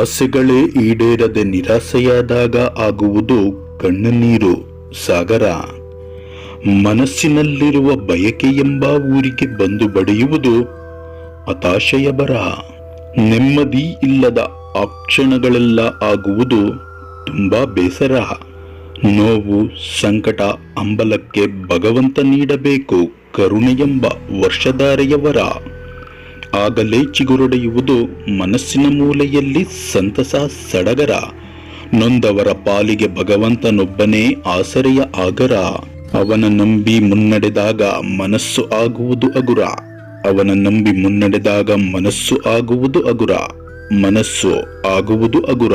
ಆಸೆಗಳೇ ಈಡೇರದೆ ನಿರಾಸೆಯಾದಾಗ ಆಗುವುದು ಕಣ್ಣನೀರು, ಸಾಗರ. ಮನಸ್ಸಿನಲ್ಲಿರುವ ಬಯಕೆ ಎಂಬ ಊರಿಗೆ ಬಂದು ಬಡಿಯುವುದು ಹತಾಶೆಯ ಬರ. ನೆಮ್ಮದಿ ಇಲ್ಲದ ಆ ಕ್ಷಣಗಳೆಲ್ಲ ಆಗುವುದು ತುಂಬಾ ಬೇಸರ. ನೋವು, ಸಂಕಟ, ಅಂಬಲಕ್ಕೆ ಭಗವಂತ ನೀಡಬೇಕು ಕರುಣೆಯೆಂಬ ವರ್ಷಧಾರೆಯವರ. ಆಗಲೇ ಚಿಗುರೊಡೆಯುವುದು ಮನಸ್ಸಿನ ಮೂಲೆಯಲ್ಲಿ ಸಂತಸ ಸಡಗರ. ನೊಂದವರ ಪಾಲಿಗೆ ಭಗವಂತನೊಬ್ಬನೇ ಆಸರೆಯ ಆಗರ. ಅವನ ನಂಬಿ ಮುನ್ನಡೆದಾಗ ಮನಸ್ಸು ಆಗುವುದು ಅಗುರ. ಅವನ ನಂಬಿ ಮುನ್ನಡೆದಾಗ ಮನಸ್ಸು ಆಗುವುದು ಅಗುರ. ಮನಸ್ಸು ಆಗುವುದು ಅಗುರ.